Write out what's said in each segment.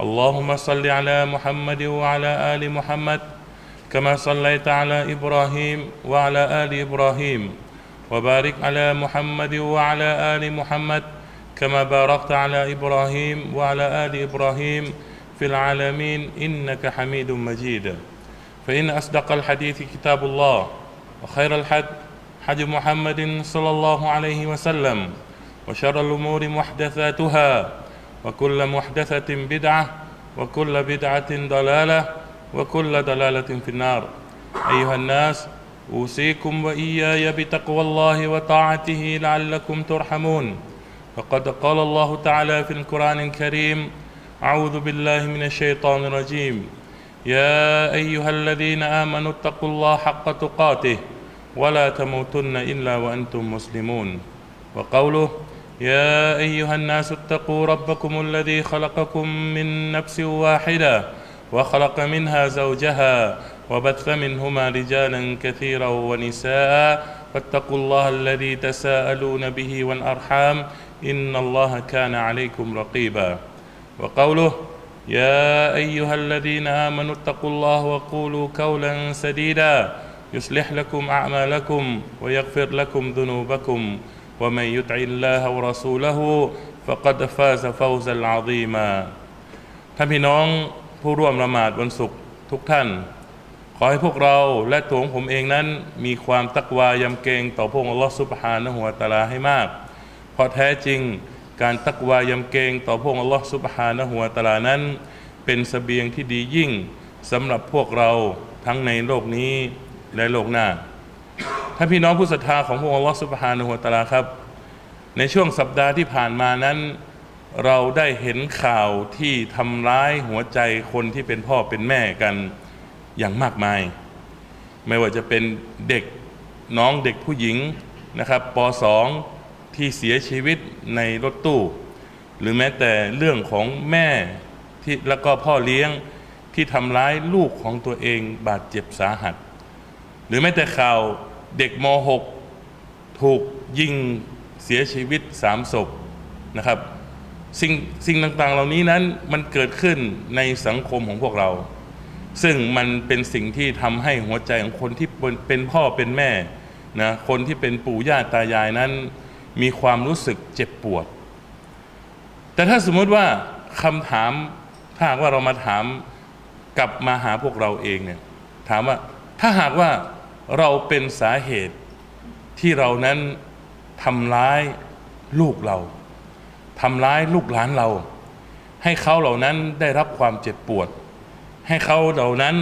اللهم صل على محمد وعلى آل محمد كما صليت على إبراهيم وعلى آل إبراهيم وبارك على محمد وعلى آل محمد كما باركت على إبراهيم وعلى آل إبراهيم في العالمين إنك حميد مجيد. فإن أصدق الحديث كتاب الله وخير الحد حج محمد صلى الله عليه وسلم وشر الأمور محدثاتها وكل محدثة بدعة وكل بدعة ضلالة وكل ضلالة في النار. أيها الناس أوصيكم وإياي بتقوى الله وطاعته لعلكم ترحمون. فقد قال الله تعالى في القرآن الكريم أعوذ بالله من الشيطان الرجيم. يا أيها الذين آمنوا اتقوا الله حق تقاته ولا تموتن إلا وأنتم مسلمون. وقوله يا أيها الناس اتقوا ربكم الذي خلقكم من نفس واحدة وخلق منها زوجها وبث منهما رجالا كثيرا ونساء فاتقوا الله الذي تساءلون به والأرحام إن الله كان عليكم رقيبا. وقوله يا أيها الذين آمنوا اتقوا الله وقولوا قولا سديدا يصلح لكم أعمالكم ويغفر لكم ذنوبكم ومن يطع الله ورسوله فقد فاز فوزا عظيما ท่านพี่น้องผู้ร่วมละหมาดวันศุกร์ทุกท่าน ขอให้พวกเราและตัวของผมเองนั้นมีความตักวายำเกรงต่อพระองค์อัลลอฮฺซุบฮานะฮุวาตาลาให้มาก เพราะแท้จริงการตักวายำเกรงต่อพระองค์อัลลอฮฺซุบฮานะฮุวาตาลานั้น เป็นเสบียงที่ดียิ่งสำหรับพวกเราทั้งในโลกนี้และโลกหน้า ท่านพี่น้องผู้ศรัทธาของพระองค์อัลลอฮฺสุบฮานะฮูวตาลาครับ ในช่วงสัปดาห์ที่ผ่านมานั้น เราได้เห็นข่าวที่ทำร้ายหัวใจคนที่เป็นพ่อเป็นแม่กันอย่างมากมาย ไม่ว่าจะเป็นเด็กน้องเด็กผู้หญิงนะครับป .2 ที่เสียชีวิตในรถตู้ หรือแม้แต่เรื่องของแม่ที่แล้วก็พ่อเลี้ยงที่ทำร้ายลูกของตัวเองบาดเจ็บสาหัส หรือแม้แต่ข่าว เด็กม .6 ถูกยิงเสียชีวิตสามศพนะครับสิ่งสิ่งต่างๆ เหล่านี้นั้นมันเกิดขึ้นในสังคมของพวกเรา ซึ่งมันเป็นสิ่งที่ทำให้หัวใจของคนที่เป็นเป็นพ่อเป็นแม่นะคนที่เป็นปู่ย่าตายายนั้น มีความรู้สึกเจ็บปวด แต่ถ้าสมมติว่าคำถามถ้าหากว่าเรามาถามกลับมาหาพวกเราเองเนี่ยถามว่าถ้าหากว่า เราเป็นสาเหตุที่เรานั้นทำร้ายลูกเราทำร้ายลูกหลานเรา ให้เขาเหล่านั้นได้รับความเจ็บปวด ให้เขาเหล่านั้น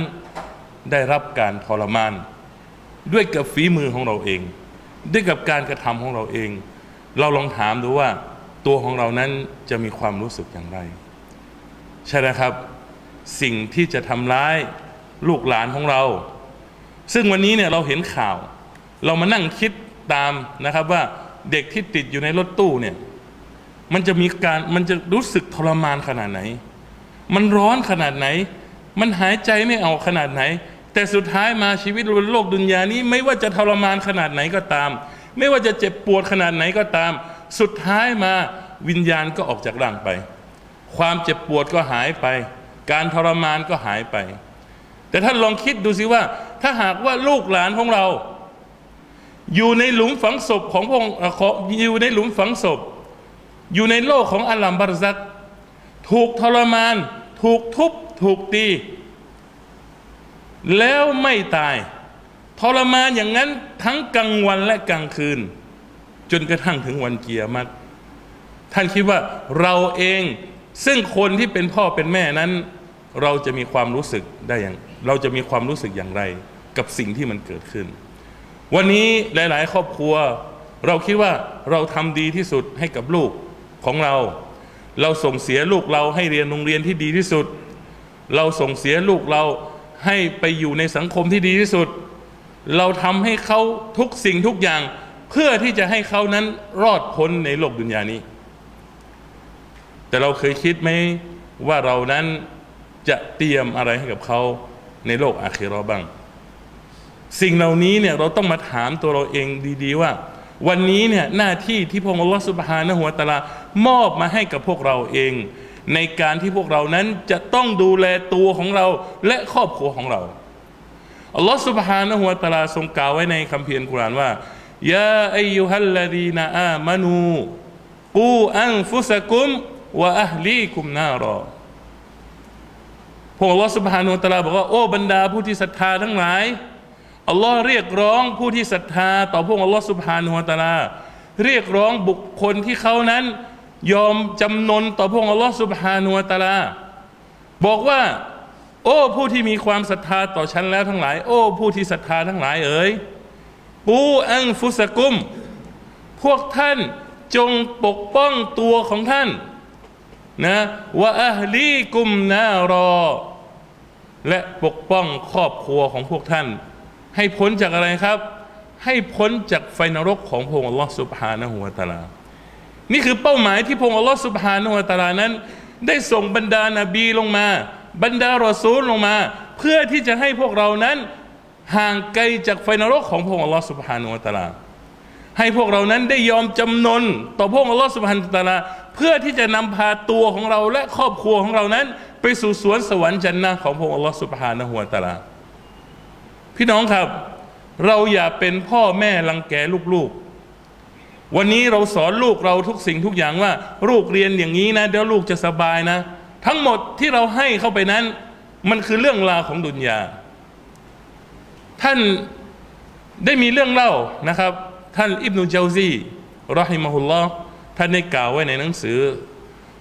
ได้รับการทรมาน ด้วยกับฝีมือของเราเอง ด้วยกับการกระทำของเราเอง เราลองถามดูว่าตัวของเรานั้นจะมีความรู้สึกอย่างไร ใช่ไหมครับ สิ่งที่จะทำร้ายลูกหลานของเรา ซึ่งวันนี้เนี่ยเราเห็นข่าว เรามานั่งคิดตามนะครับว่าเด็กที่ติดอยู่ในรถตู้เนี่ยมันจะมีการมันจะรู้สึกทรมานขนาดไหน มันร้อนขนาดไหน มันหายใจไม่เอาขนาดไหน แต่สุดท้ายมาชีวิตบนโลกดุนยานี้ ไม่ว่าจะทรมานขนาดไหนก็ตาม ไม่ว่าจะเจ็บปวดขนาดไหนก็ตาม สุดท้ายมาวิญญาณก็ออกจากร่างไป ความเจ็บปวดก็หายไป การทรมานก็หายไป แต่ท่านลองคิดดูสิว่าถ้าหากว่าลูกหลานของเรา อยู่ในหลุมฝังศพของพงค์เอ่อขออยู่ในหลุมฝังศพ อยู่ในโลกของอัลลัมบารซัก ถูกทรมาน ถูกทุบ ถูกตี แล้วไม่ตาย ทรมานอย่างนั้นทั้งกลางวันและกลางคืน จนกระทั่งถึงวันเกียรติท่านคิดว่าเราเองซึ่งคนที่เป็นพ่อเป็นแม่นั้น เราจะมีความรู้สึกได้อย่าง เราจะมีความรู้สึกอย่างไร กับสิ่งที่มันเกิดขึ้น วันนี้หลาย ๆ ครอบครัว เราคิดว่าเราทำดีที่สุดให้กับลูกของเรา เราส่งเสียลูกเราให้เรียนโรงเรียนที่ดีที่สุด เราส่งเสียลูกเราให้ไปอยู่ในสังคมที่ดีที่สุด เราทำให้เขาทุกสิ่งทุกอย่าง เพื่อที่จะให้เขานั้นรอดพ้นในโลกดุนยานี้ แต่เราเคยคิดไหมว่าเรานั้น จะเตรียมอะไรให้กับเขาในโลกอาคีรอบ้าง สิ่งเหล่านี้เนี่ยเราต้องมาถามตัวเราเองดีๆว่า วันนี้เนี่ยหน้าที่ที่พระองค์สุบฮานะหัวตาลามอบมาให้กับพวกเราเอง ในการที่พวกเรานั้นจะต้องดูแลตัวของเราและครอบครัวของเราอัลลอฮฺสุบฮานะหัวตาลาทรงกล่าวไว้ในคัมภีร์กุรานว่ายาอายุฮัลลดีนาอามานูกูอันฟุสกุมวะอัลลีกุมนารอ พระองค์อัลลอฮฺสุบฮานุตะลาบอกว่าโอ้บรรดาผู้ที่ศรัทธาทั้งหลายอัลลอฮ์เรียกร้องผู้ที่ศรัทธา ต่อพระองค์อัลลอฮฺสุบฮานุตะลา เรียกร้องบุคคลที่เขานั้น ยอมจำนนต่อพระองค์อัลลอฮฺสุบฮานุตะลา บอกว่า โอ้ผู้ที่มีความศรัทธาต่อฉันแล้วทั้งหลาย โอ้ผู้ที่ศรัทธาทั้งหลายเอ๋ยกูอังฟุสกุม พวกท่านจงปกป้องตัวของท่าน นะว่าอัลลีกุมนารอ และปกป้องครอบครัวของพวกท่าน ให้พ้นจากอะไรครับ ให้พ้นจากไฟนรกของพระองค์อัลลอฮฺสุบฮานะฮูวะตาลา นี่คือเป้าหมายที่พระองค์อัลลอฮฺสุบฮานะฮูวะตาลานั้น ได้ส่งบรรดานาบีลงมา บรรดารอซูลลงมา เพื่อที่จะให้พวกเรานั้นห่างไกลจากไฟนรกของพระองค์อัลลอฮฺสุบฮานะฮูวะตาลาให้พวกเรานั้นได้ยอมจำนนต่อพระองค์อัลลอฮฺสุบฮานะฮูวะตาลา เพื่อที่จะนำพาตัวของเราและครอบครัวของเรานั้น ไปสู่สวนสวรรค์จันนะของพระองค์อัลลอฮฺสุบฮานะฮูวะตะอาลาพี่น้องครับ เราอย่าเป็นพ่อแม่รังแกลูกๆ วันนี้เราสอนลูกเราทุกสิ่งทุกอย่างว่า ลูกเรียนอย่างนี้นะเดี๋ยวลูกจะสบายนะ ทั้งหมดที่เราให้เข้าไปนั้น มันคือเรื่องราวของดุนยา ท่านได้มีเรื่องเล่านะครับ ท่านอิบนุเจาซีรอฮิมะฮุลลอฮ์ ท่านได้กล่าวไว้ในหนังสือ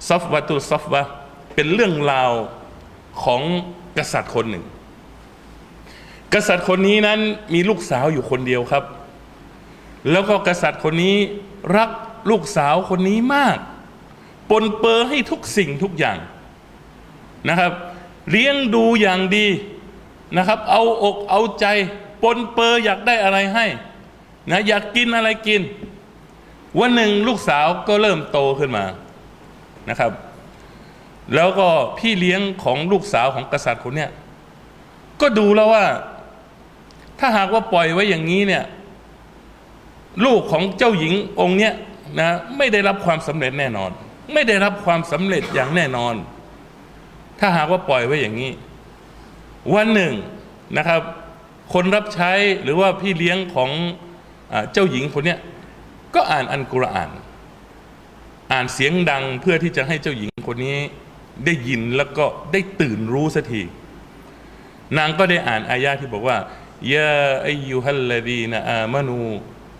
ซัฟวะตุซัฟวะเป็นเรื่องราวของกษัตริย์คนหนึ่ง กษัตริย์คนนี้นั้นมีลูกสาวอยู่คนเดียวครับ แล้วก็กษัตริย์คนนี้รักลูกสาวคนนี้มาก ปนเปื้อให้ทุกสิ่งทุกอย่างนะครับ เลี้ยงดูอย่างดีนะครับ เอาอกเอาใจ ปนเปื้ออยากได้อะไรให้นะอยากกินอะไรกิน วันหนึ่งลูกสาวก็เริ่มโตขึ้นมานะครับ แล้วก็พี่เลี้ยงของลูกสาวของกษัตริย์คนเนี้ยก็ดูแล้วว่า ถ้าหากว่าปล่อยไว้อย่างนี้เนี่ย ลูกของเจ้าหญิงองค์เนี้ยนะไม่ได้รับความสำเร็จแน่นอน ไม่ได้รับความสำเร็จอย่างแน่นอน ถ้าหากว่าปล่อยไว้อย่างนี้ วันหนึ่งนะครับ คนรับใช้หรือว่าพี่เลี้ยงของอเจ้าหญิงคนเนี้ย ก็อ่านอันกุรอาน อ่านเสียงดังเพื่อที่จะให้เจ้าหญิงคนนี้ได้ยินแล้วก็ได้ตื่นรู้สักทีนางก็ได้อ่านอายะที่บอกว่ายาอายุฮัลลดีนอามานู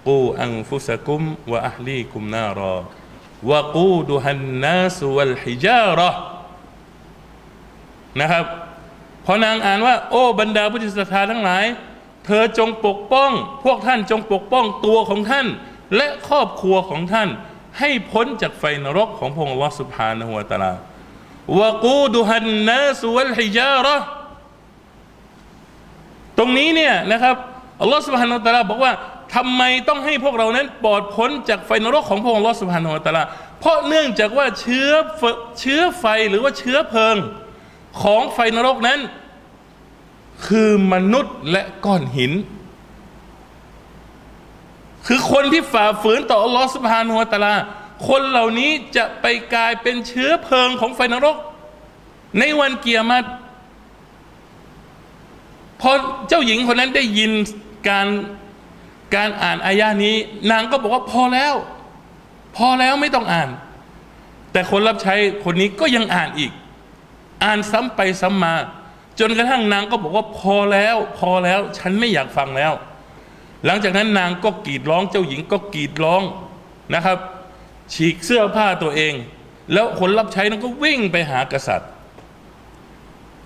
กูอังฟุสกุมวะอัลลีกุมนารอวะกูดุฮันนาสวัลฮิจาระนะครับพอนางอ่านว่า โอ้บรรดาผู้ศรัทธาทั้งหลาย เธอจงปกป้อง พวกท่านจงปกป้องตัวของท่าน และครอบครัวของท่านให้พ้นจากไฟนรกของพระองค์อัลอสุบฮานะฮูวตะอาลาวกูดุฮันนาสวัลฮิจาระตรงนี้เนี่ยนะครับอัลลอฮฺสุบฮานาอัลตะอาลาบอกว่าทำไมต้องให้พวกเรานั้นปลอดพ้นจากไฟนรกของพระองค์อัลลอฮฺสุบฮานาอัลตะอาลาเพราะเนื่องจากว่าเชื้อเชื้อไฟหรือว่าเชื้อเพลิง ของไฟนรกนั้น คือมนุษย์และก้อนหิน คือคนที่ฝ่าฝืนต่ออัลลอฮฺสุบฮานาอัลตะอาลา คนเหล่านี้จะไปกลายเป็นเชื้อเพลิงของไฟนรก ในวันเกียรติพอเจ้าหญิงคนนั้นได้ยินการการอ่านอายานี้ นางก็บอกว่าพอแล้ว พอแล้วไม่ต้องอ่าน แต่คนรับใช้คนนี้ก็ยังอ่านอีก อ่านซ้ำไปซ้ำมา จนกระทั่งนางก็บอกว่าพอแล้ว พอแล้ว ฉันไม่อยากฟังแล้ว หลังจากนั้นนางก็กรีดร้องเจ้าหญิงก็กรีดร้องนะครับ ฉีกเสื้อผ้าตัวเอง แล้วคนรับใช้นั้นก็วิ่งไปหากษัตริย์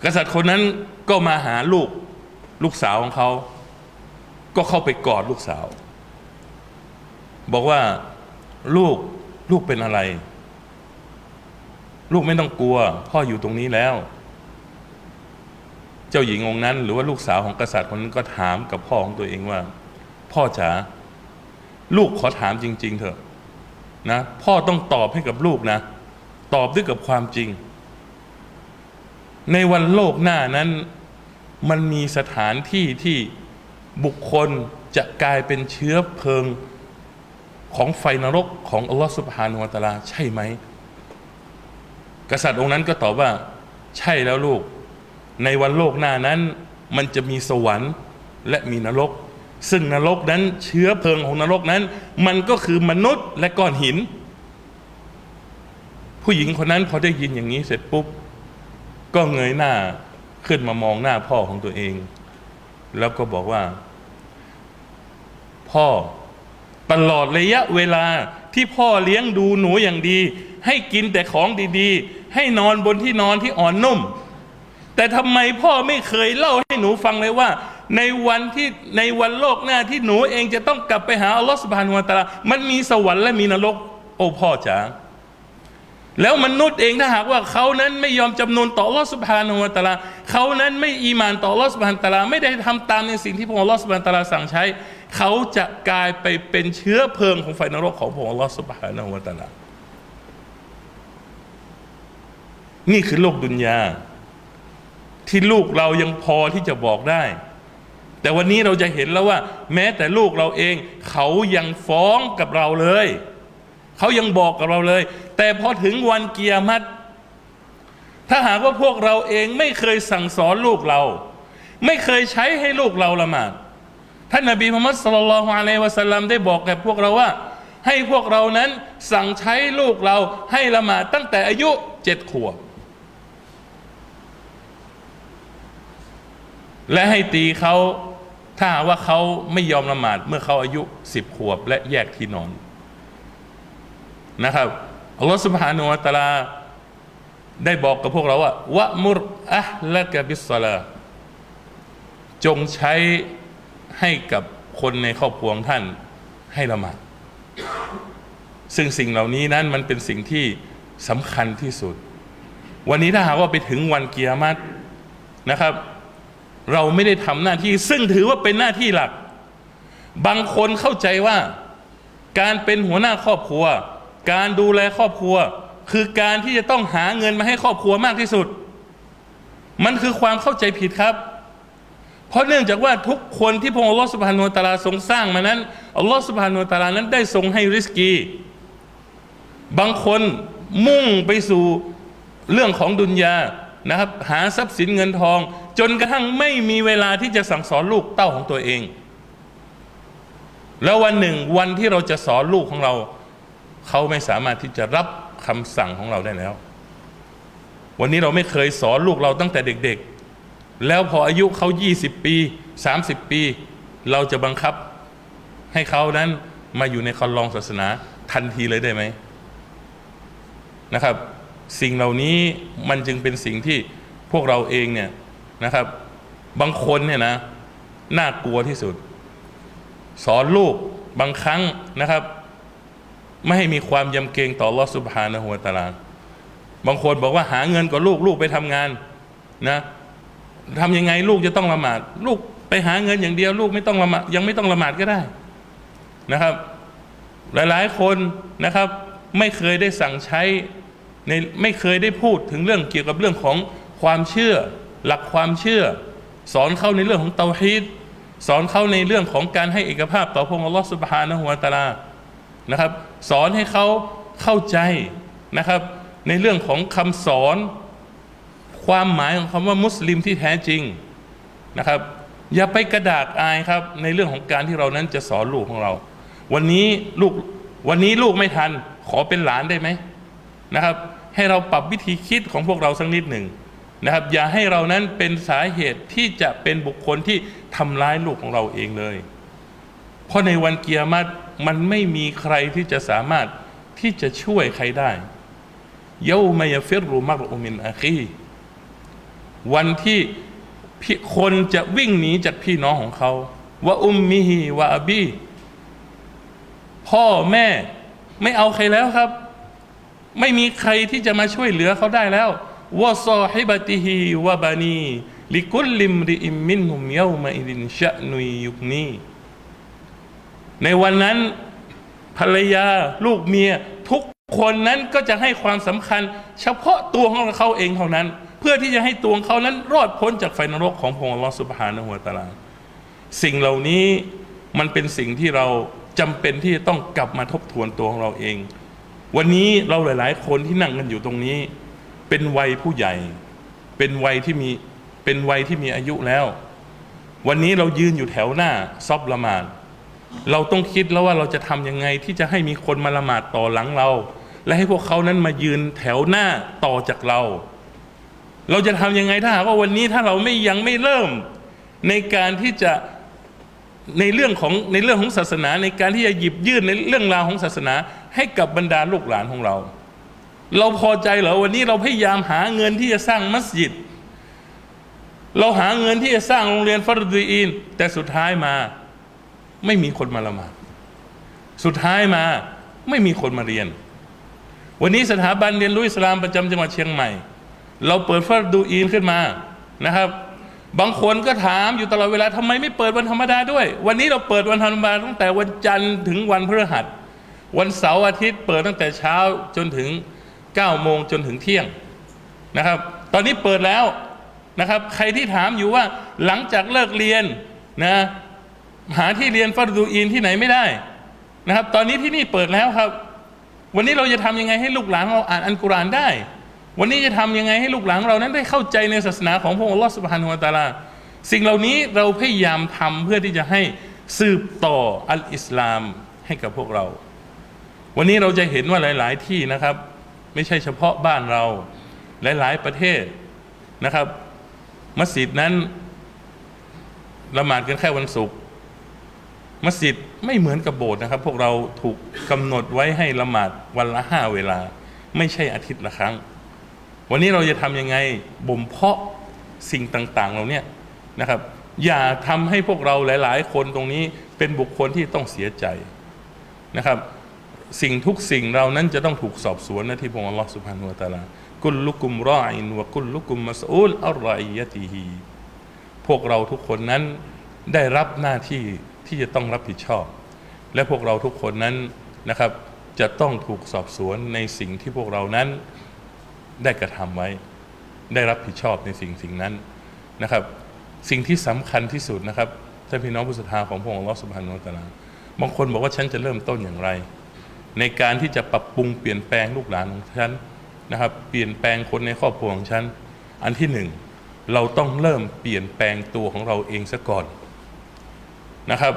กษัตริย์คนนั้นก็มาหาลูกลูกสาวของเขา ก็เข้าไปกอดลูกสาว บอกว่าลูกลูกเป็นอะไร ลูกไม่ต้องกลัว พ่ออยู่ตรงนี้แล้ว เจ้าหญิงองค์นั้น หรือว่าลูกสาวของกษัตริย์คนนั้นก็ถามกับพ่อของตัวเองว่า พ่อจ๋าลูกขอถามจริง ๆ เถอะนะพ่อต้องตอบให้กับลูกนะ ตอบด้วยกับความจริง ในวันโลกหน้านั้น มันมีสถานที่ที่บุคคลจะกลายเป็นเชื้อเพลิงของไฟนรกของอัลลอฮฺสุบฮานุวะตาลา ใช่ไหม กษัตริย์องค์นั้นก็ตอบว่า ใช่แล้วลูก ในวันโลกหน้านั้น มันจะมีสวรรค์และมีนรก ซึ่งนรกนั้นเชื้อเพลิงของนรกนั้น มันก็คือมนุษย์และก้อนหิน ผู้หญิงคนนั้นพอได้ยินอย่างนี้เสร็จปุ๊บ ก็เงยหน้าขึ้นมามองหน้าพ่อของตัวเอง แล้วก็บอกว่า พ่อตลอดระยะเวลาที่พ่อเลี้ยงดูหนูอย่างดี ให้กินแต่ของดีๆ ให้นอนบนที่นอนที่อ่อนนุ่ม แต่ทำไมพ่อไม่เคยเล่าให้หนูฟังเลยว่า ในวันที่ในวันโลกหน้าที่หนูเองจะต้องกลับไปหาอัลลอฮฺสุบฮานุวะตาลามันมีสวรรค์และมีนรก โอ้พ่อจ๋าแล้วมนุษย์เองถ้าหากว่าเขานั้นไม่ยอมจำนนต่ออัลลอฮฺสุบฮานุวะตาลาเขานั้นไม่อีมานต่ออัลลอฮฺสุบฮานุวะตาลาไม่ได้ทำตามในสิ่งที่พระองค์อัลลอฮฺสุบฮานุวะตาลาสั่งใช้ เขาจะกลายไปเป็นเชื้อเพลิงของไฟนรกของพระองค์อัลลอฮฺสุบฮานุวะตาลานี่คือโลกดุนยาที่ลูกเรายังพอที่จะบอกได้ แต่วันนี้เราจะเห็นแล้วว่า แม้แต่ลูกเราเอง เขายังฟ้องกับเราเลย เขายังบอกกับเราเลย แต่พอถึงวันเกียรติถ้าหากว่าพวกเราเองไม่เคยสั่งสอนลูกเรา ไม่เคยใช้ให้ลูกเราละหมาดท่านนบีมุฮัมมัดสุลลัลอฮุอะลัยวะสัลลัมได้บอกแก่พวกเราว่า ให้พวกเรานั้นสั่งใช้ลูกเราให้ละหมาดตั้งแต่อายุเจ็ดขวบ และให้ตีเขาถ้าว่าเขาไม่ยอมละหมาดเมื่อเขาอายุสิบขวบและแยกที่นอนนะครับอัลลอฮฺสุบฮานุวะตลาได้บอกกับพวกเราว่าวะมุรอะห์ละกะบิสซาลาจงใช้ให้กับคนในครอบครัวของท่านให้ละหมาดซึ่งสิ่งเหล่านี้นั้นมันเป็นสิ่งที่สำคัญที่สุด วันนี้ถ้าหากว่าไปถึงวันเกียรตินะครับ เราไม่ได้ทำหน้าที่ ซึ่งถือว่าเป็นหน้าที่หลัก บางคนเข้าใจว่า การเป็นหัวหน้าครอบครัว การดูแลครอบครัว คือการที่จะต้องหาเงินมาให้ครอบครัวมากที่สุด มันคือความเข้าใจผิดครับ เพราะเนื่องจากว่าทุกคนที่พระองค์อัลลอฮฺสุบฮานุตะลาทรงสร้างมานั้นอัลลอฮฺสุบฮานุตะลานั้นได้ทรงให้ริสกี บางคนมุ่งไปสู่เรื่องของดุนยา นะครับหาทรัพย์สินเงินทอง จนกระทั่งไม่มีเวลาที่จะสั่งสอนลูกเต้าของตัวเอง แล้ววันหนึ่งวันที่เราจะสอนลูกของเรา เขาไม่สามารถที่จะรับคำสั่งของเราได้แล้ว วันนี้เราไม่เคยสอนลูกเราตั้งแต่เด็กๆ แล้วพออายุเขา 20 ปี 30 ปี เราจะบังคับให้เขานั้นมาอยู่ในคันลองศาสนาทันทีเลยได้ไหมนะครับ สิ่งเหล่านี้มันจึงเป็นสิ่งที่พวกเราเองเนี่ยนะครับ บางคนเนี่ยนะน่ากลัวที่สุด สอนลูกบางครั้งนะครับ ไม่ให้มีความยำเกรงต่อลอสุบฮานะหัวตาลาบางคนบอกว่าหาเงินกับลูกลูกไปทำงานนะทำยังไงลูกจะต้องละหมาด ลูกไปหาเงินอย่างเดียว ลูกไม่ต้องละหมาดยังไม่ต้องละหมาดก็ได้นะครับ หลายๆคนนะครับ ไม่เคยได้สั่งใช้ ในไม่เคยได้พูดถึงเรื่องเกี่ยวกับเรื่องของความเชื่อ หลักความเชื่อ สอนเขาในเรื่องของเตาฮีดสอนเขาในเรื่องของการให้เอกภาพต่อพระองค์อัลลอฮฺสุบฮานะฮุวาตาลานะครับ สอนให้เขาเข้าใจนะครับ ในเรื่องของคำสอน ความหมายของคำว่ามุสลิมที่แท้จริงนะครับ อย่าไปกระดากอายครับ ในเรื่องของการที่เรานั้นจะสอนลูกของเรา วันนี้ลูกวันนี้ลูกไม่ทัน ขอเป็นหลานได้ไหม นะครับ ให้เราปรับวิธีคิดของพวกเราสักนิดหนึ่งนะครับ อย่าให้เรานั้นเป็นสาเหตุที่จะเป็นบุคคลที่ทำร้ายลูกของเราเองเลย เพราะในวันเกียรติมันไม่มีใครที่จะสามารถที่จะช่วยใครได้เยาไมยฟิรุมักอุมินอาคีวันที่คนจะวิ่งหนีจากพี่น้องของเขาว่าอุมมิฮีว่าอบีพ่อแม่ไม่เอาใครแล้วครับ ไม่มีใครที่จะมาช่วยเหลือเขาได้แล้ววะซอฮิบติฮีวะบานีลิกุลลิมริอิมมินหุมเยามาอิดินชะนุยยุกนีในวันนั้นภรรยาลูกเมียทุกคนนั้นก็จะให้ความสำคัญ เฉพาะตัวของเขาเองเท่านั้น เพื่อที่จะให้ตัวเขานั้นรอดพ้นจากไฟนรกของพระองค์ลอสุบฮานะฮูวตะอาลาสิ่งเหล่านี้มันเป็นสิ่งที่เราจำเป็นที่จะต้องกลับมาทบทวนตัวของเราเอง วันนี้เราหลาย ๆ คนที่นั่งกันอยู่ตรงนี้ เป็นวัยผู้ใหญ่ เป็นวัยที่มีเป็นวัยที่มีอายุแล้ว วันนี้เรายืนอยู่แถวหน้าซอบละหมาดเราต้องคิดแล้วว่าเราจะทำยังไงที่จะให้มีคนมาละหมาดต่อหลังเรา และให้พวกเขานั้นมายืนแถวหน้าต่อจากเรา เราจะทำยังไงถ้าหากว่าวันนี้ถ้าเราไม่ยังไม่เริ่ม ในการที่จะในเรื่องของในเรื่องของศาสนา ในการที่จะหยิบยื่นในเรื่องราวของศาสนา ให้กับบรรดาลูกหลานของเรา เราพอใจเหรอวันนี้เราพยายามหาเงินที่จะสร้างมัสยิด เราหาเงินที่จะสร้างโรงเรียนฟารดีอีนแต่สุดท้ายมา ไม่มีคนมาละหมาดสุดท้ายมาไม่มีคนมาเรียน วันนี้สถาบันเรียนรู้อิสลามประจำจังหวัดเชียงใหม่ เราเปิดฟารดูอีนขึ้นมานะครับ บางคนก็ถามอยู่ตลอดเวลาทำไมไม่เปิดวันธรรมดาด้วย วันนี้เราเปิดวันธรรมดาตั้งแต่วันจันทร์ถึงวันพฤหัส วันเสาร์อาทิตย์เปิดตั้งแต่เช้าจนถึง9โมงจนถึงเที่ยงนะครับ ตอนนี้เปิดแล้วนะครับ ใครที่ถามอยู่ว่าหลังจากเลิกเรียนนะหาที่เรียนฟัรดูอีนที่ไหนไม่ได้นะครับ ตอนนี้ที่นี่เปิดแล้วครับ วันนี้เราจะทำยังไงให้ลูกหลานเราอ่านอัลกุรอานได้ วันนี้จะทำยังไงให้ลูกหลานเรานั้นได้เข้าใจในศาสนาของพระองค์อัลลอฮฺสุบฮานุวะตาลา สิ่งเหล่านี้เราพยายามทำเพื่อที่จะให้สืบต่ออัลอิสลามให้กับพวกเรา วันนี้เราจะเห็นว่าหลาย ๆ ที่นะครับ ไม่ใช่เฉพาะบ้านเราหลาย ๆ ประเทศนะครับ มัสยิดนั้นละหมาดกันแค่วันศุกร์มัสยิดไม่เหมือนกับโบสถ์นะครับ พวกเราถูกกำหนดไว้ให้ละหมาดวันละห้าเวลา ไม่ใช่อาทิตย์ละครั้ง วันนี้เราจะทำยังไงบ่มเพาะสิ่งต่าง ๆ เราเนี่ยนะครับ อย่าทำให้พวกเราหลาย ๆ คนตรงนี้เป็นบุคคลที่ต้องเสียใจนะครับ สิ่งทุกสิ่งเรานั้นจะต้องถูกสอบสวนนะที่พระองค์อัลลอฮฺสุบฮานุวะตาลากุลลุกุมรออินวะกุลลุกุมมัสอูลอัลรอยยะติฮีพวกเราทุกคนนั้นได้รับหน้าที่ที่จะต้องรับผิดชอบ และพวกเราทุกคนนั้นนะครับจะต้องถูกสอบสวนในสิ่งที่พวกเรานั้นได้กระทำไว้ ได้รับผิดชอบในสิ่งสิ่งนั้นนะครับ สิ่งที่สำคัญที่สุดนะครับท่านพี่น้องผู้ศรัทธาของพระองค์อัลลอฮฺสุบฮานุวะตะลาบางคนบอกว่าฉันจะเริ่มต้นอย่างไร ในการที่จะปรับปรุงเปลี่ยนแปลงลูกหลานของฉันนะครับ เปลี่ยนแปลงคนในครอบครัวของฉัน อันที่หนึ่งเราต้องเริ่มเปลี่ยนแปลงตัวของเราเองซะก่อนนะครับ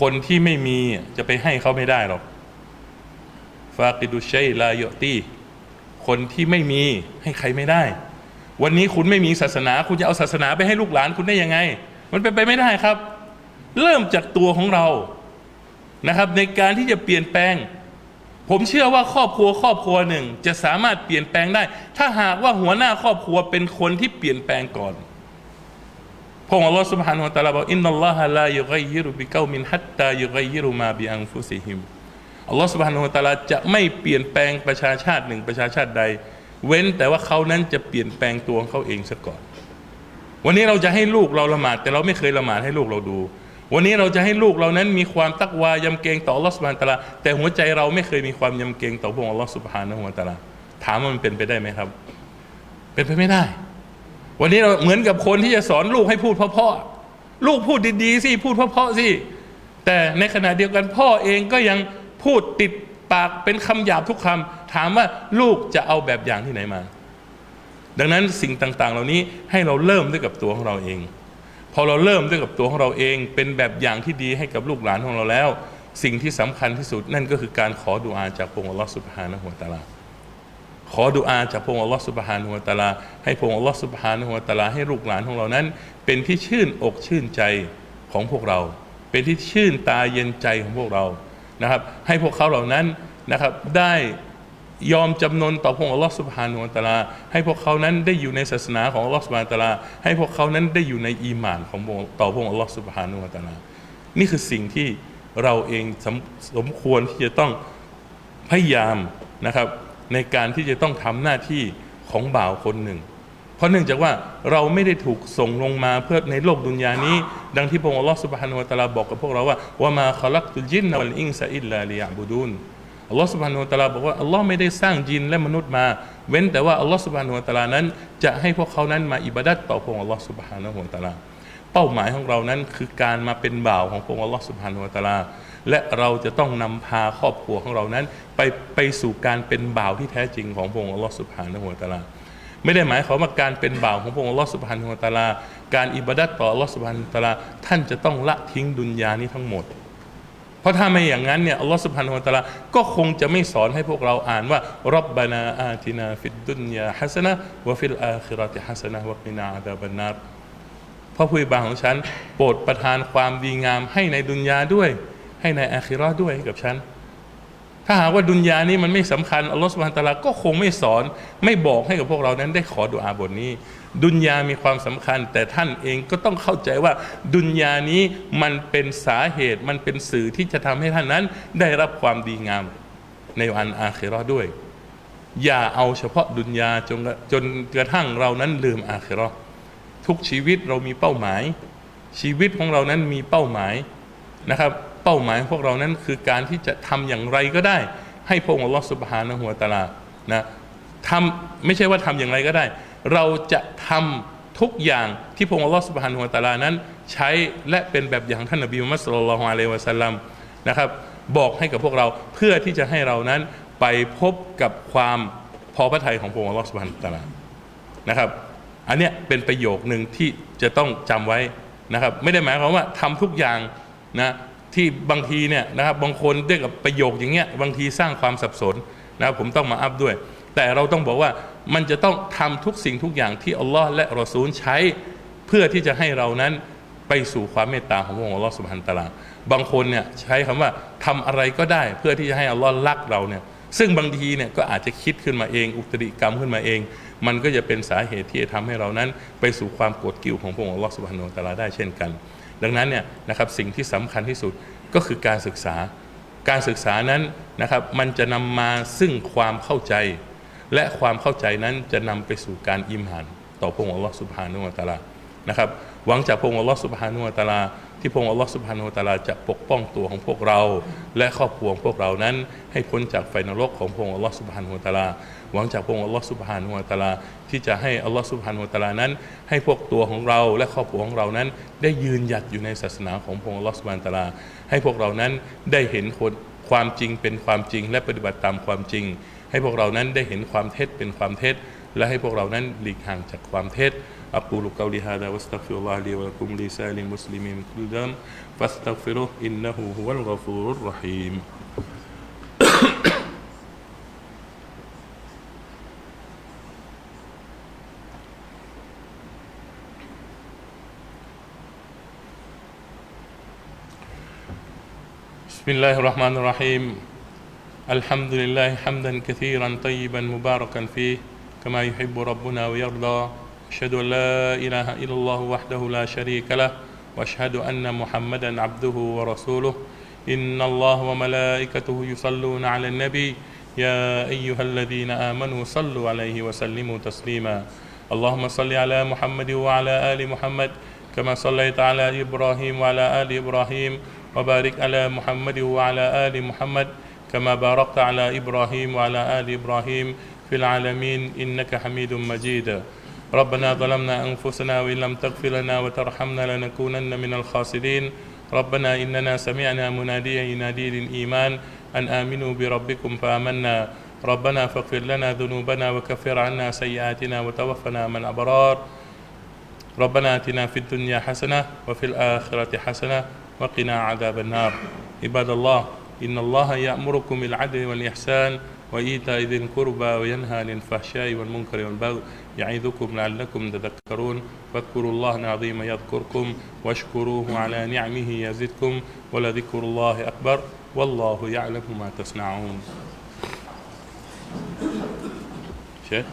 คนที่ไม่มีจะไปให้เขาไม่ได้หรอกฟากิดุชัยลาโยตีคนที่ไม่มีให้ใครไม่ได้ วันนี้คุณไม่มีศาสนา คุณจะเอาศาสนาไปให้ลูกหลานคุณได้ยังไง มันเป็นไปไม่ได้ครับ เริ่มจากตัวของเรา นะครับ ในการที่จะเปลี่ยนแปลง ผมเชื่อว่าครอบครัวครอบครัวหนึ่ง จะสามารถเปลี่ยนแปลงได้ ถ้าหากว่าหัวหน้าครอบครัวเป็นคนที่เปลี่ยนแปลงก่อนพระองค์อัลลอฮฺ سبحانه และ تعالى บอกอินนัลลอฮะลายุกัยยิรุบิกามินฮัตตายุกัยยิรุมาบิอังฟุซิฮิมอัลลอฮฺ سبحانه และ تعالى จะไม่เปลี่ยนแปลงประชาชาติหนึ่งประชาชาติใด เว้นแต่ว่าเขานั้นจะเปลี่ยนแปลงตัวของเขาเองซะก่อน วันนี้เราจะให้ลูกเราละหมาด แต่เราไม่เคยละหมาดให้ลูกเราดู วันนี้เราจะให้ลูกเรานั้นมีความตักวายำเกรงต่อลอสบานตะลาแต่หัวใจเราไม่เคยมีความยำเกรงต่อพระองค์ลอสุบฮานะฮูวตะลาถามว่ามันเป็นไปได้ไหมครับ เป็นไปไม่ได้ วันนี้เราเหมือนกับคนที่จะสอนลูกให้พูดเพราะๆลูกพูดดีๆสิพูดเพราะๆสิแต่ในขณะเดียวกันพ่อเองก็ยังพูดติดปากเป็นคำหยาบทุกคำถามว่าลูกจะเอาแบบอย่างที่ไหนมา ดังนั้นสิ่งต่างๆ เหล่านี้ให้เราเริ่มด้วยกับตัวของเราเอง พอเราเริ่มด้วยกับตัวของเราเอง เป็นแบบอย่างที่ดีให้กับลูกหลานของเราแล้ว สิ่งที่สำคัญที่สุดนั่นก็คือการขอดุอาจากพระองค์อัลลอฮฺสุบฮานะฮูวตาลาขอดุอาจากพระองค์อัลลอฮฺสุบฮานะฮูวตาลาให้พระองค์อัลลอฮฺสุบฮานะฮูวตาลาให้ลูกหลานของเรานั้น เป็นที่ชื่นอกชื่นใจของพวกเรา เป็นที่ชื่นตาเย็นใจของพวกเรานะครับ ให้พวกเขาเหล่านั้นนะครับได้ ยอมจำนนต่อพระองค์อัลลอฮฺสุบฮานุวะตลา ให้พวกเขานั้นได้อยู่ในศาสนาของอัลลอฮฺสุบฮานุวะตลา ให้พวกเขานั้นได้อยู่ในอีหมานของต่อพระองค์อัลลอฮฺสุบฮานุวะตลา นี่คือสิ่งที่เราเองสมสมควรที่จะต้องพยายามนะครับ ในการที่จะต้องทำหน้าที่ของบ่าวคนหนึ่ง เพราะเนื่องจากว่าเราไม่ได้ถูกส่งลงมาเพื่อในโลกดุนยานี้ ดังที่พระองค์อัลลอฮฺสุบฮานุวะตลาบอกกับพวกเราว่าว่ามาขลักตุลจินนัลอิงซาอิลลาลิยบุดูน อัลลอฮฺสุบฮานุวะตะลาบอกว่าอัลลอฮ์ไม่ได้สร้างจินและมนุษย์มา เว้นแต่ว่าอัลลอฮฺสุบฮานุวะตะลานั้น จะให้พวกเขานั้นมาอิบาดัตต่อพระองค์อัลลอฮฺสุบฮานุวะตะลาเป้าหมายของเรานั้นคือการมาเป็นบ่าวของพระองค์อัลลอฮฺสุบฮานุวะตะลาและเราจะต้องนำพาครอบครัวของเรานั้น ไปไปสู่การเป็นบ่าวที่แท้จริงของพระองค์อัลลอฮฺสุบฮานุวะตะลาไม่ได้หมายความว่าการเป็นบ่าวของพระองค์อัลลอฮฺสุบฮานุวะตะลาการอิบาดัตต่ออัลลอฮฺสุบฮานุวะตะลาท่านจะต้องละทิ้งดุนยานี้ทั้งหมด เพราะถ้าไม่อย่างนั้นเนี่ยอัลลอฮฺสุบฮานุฮะตะลาก็คงจะไม่สอนให้พวกเราอ่านว่ารับบานาอาตินาฟิดดุนยาฮัสนะวะฟิลอาคิราะติฮัสนะวะกินาอาดาบันนารพระผู้บางของฉัน โปรดประทานความดีงามให้ในดุนยาด้วย ให้ในอาคิรอด้วยกับฉัน ถ้าหากว่าดุนยานี้มันไม่สำคัญอัลลอฮฺสุบฮานตะลาก็คงไม่สอน ไม่บอกให้กับพวกเรานั้นได้ขอดุอาบทนี้ ดุนยามีความสำคัญ แต่ท่านเองก็ต้องเข้าใจว่า ดุนยานี้มันเป็นสาเหตุมันเป็นสื่อที่จะทำให้ท่านนั้น ได้รับความดีงาม ในวันอาคิราะห์ด้วย อย่าเอาเฉพาะดุนยาจนจนกระทั่งเรานั้นลืมอาคิราะห์ทุกชีวิตเรามีเป้าหมาย ชีวิตของเรานั้นมีเป้าหมายนะครับ เป้าหมายพวกเรานั้นคือการที่จะทำอย่างไรก็ได้ ให้พระองค์อัลลอฮฺสุบฮานะฮูวตะอาลานะทำไม่ใช่ว่าทำอย่างไรก็ได้ เราจะทำทุกอย่างที่พระองค์อัลลอฮฺสุบฮานะฮูวตะอาลานั้น ใช้และเป็นแบบอย่างท่านนบีมุฮัมมัดสุลลัลลอฮุอะลัยฮิวะสัลลัมนะครับบอกให้กับพวกเราเพื่อที่จะให้เรานั้นไปพบกับความพอพระทัยของพระองค์อัลลอฮฺสุบฮานะตะลานะครับ อันเนี้ยเป็นประโยคหนึ่งที่จะต้องจำไว้นะครับ ไม่ได้หมายความว่าทำทุกอย่างนะ ที่บางทีเนี่ยนะครับบางคนด้วยกับประโยคอย่างเงี้ยบางทีสร้างความสับสนนะครับผมต้องมาอัพด้วย แต่เราต้องบอกว่ามันจะต้องทำทุกสิ่งทุกอย่างที่อัลลอฮ์และรอซูลใช้เพื่อที่จะให้เรานั้นไปสู่ความเมตตาของพระองค์อัลลอฮ์สุบฮันตะลาบางคนเนี่ยใช้คำว่าทำอะไรก็ได้เพื่อที่จะให้อัลลอฮ์รักเราเนี่ยซึ่งบางทีเนี่ยก็อาจจะคิดขึ้นมาเอง อุตริกรรมขึ้นมาเอง มันก็จะเป็นสาเหตุที่จะทำให้เรานั้น ไปสู่ความโกรธกิ่วของพระองค์อัลลอฮ์สุบฮานตะลาได้เช่นกัน ดังนั้นเนี่ยนะครับสิ่งที่สำคัญที่สุดก็คือการศึกษา การศึกษานั้นนะครับมันจะนำมาซึ่งความเข้าใจ และความเข้าใจนั้นจะนำไปสู่การอิมหันต่อพระองค์อัลลอฮ์สุบฮานาอัลตะอาลานะครับหวังจากพระองค์อัลลอฮ์สุบฮานาอัลตะอาลาที่พระองค์อัลลอฮ์สุบฮานาอัลตะอาลาจะปกป้องตัวของพวกเรา และครอบครัวของพวกเรานั้น ให้พ้นจากไฟนรกของพระองค์อัลลอฮ์สุบฮานาอัลตะอาลา หวังจากพระองค์อัลลอฮ์สุบฮานาอัลตะอาลา ที่จะให้อัลลอฮ์สุบฮานาอัลตะอาลานั้น ให้พวกตัวของเราและครอบครัวของเรานั้น ได้ยืนหยัดอยู่ในศาสนาของพระองค์อัลลอฮ์สุบฮานาอัลตะอาลา ให้พวกเรานั้นได้เห็นคนความจริงเป็นความจริง และปฏิบัติตามความจริง ให้พวกเรานั้นได้เห็นความเท็จเป็นความเท็จ และให้พวกเรานั้นหลีกห่างจากความเท็จ أقول قولي هذا واستغفر الله لي ولكم لسائر المسلمين من كل ذنب فاستغفروه إنه هو الغفور الرحيم بسم الله الرحمن الرحيم. الحمد لله حمدا كثيرا طيبا مباركا فيه كما يحب ربنا ويرضى. أشهد أن لا إله إلا الله وحده لا شريك له وأشهد أن محمدا عبده ورسوله. إن الله وملائكته يصلون على النبي. يا أيها الذين آمنوا صلوا عليه وسلموا تسليما. اللهم صل على محمد وعلى آل محمد كما صليت على إبراهيم وعلى آل إبراهيم. وبارك على محمد وعلى آل محمد كما باركت على إبراهيم وعلى آل إبراهيم في العالمين إنك حميد مجيد. ربنا ظلمنا أنفسنا وإن لم تغفر لنا وترحمنا لنكونن من الخاسرين. ربنا إننا سمعنا مناديا ينادي للإيمان أن آمنوا بربكم فآمنا. ربنا فاغفر لنا ذنوبنا وكفر عنا سيئاتنا وتوفنا من الأبرار. ربنا آتنا في الدنيا حسنة وفي الآخرة حسنة وقنا عذاب النار. عباد الله إن الله يأمركم بالعدل والإحسان وإيتاء ذي القربى وينهى عن الفحشاء والمنكر والبغي يعظكم لعلكم تذكرون. فاذكروا الله العظيم يذكركم واشكروه على نعمه يزدكم ولذكر الله أكبر والله يعلم ما تصنعون. شيخ؟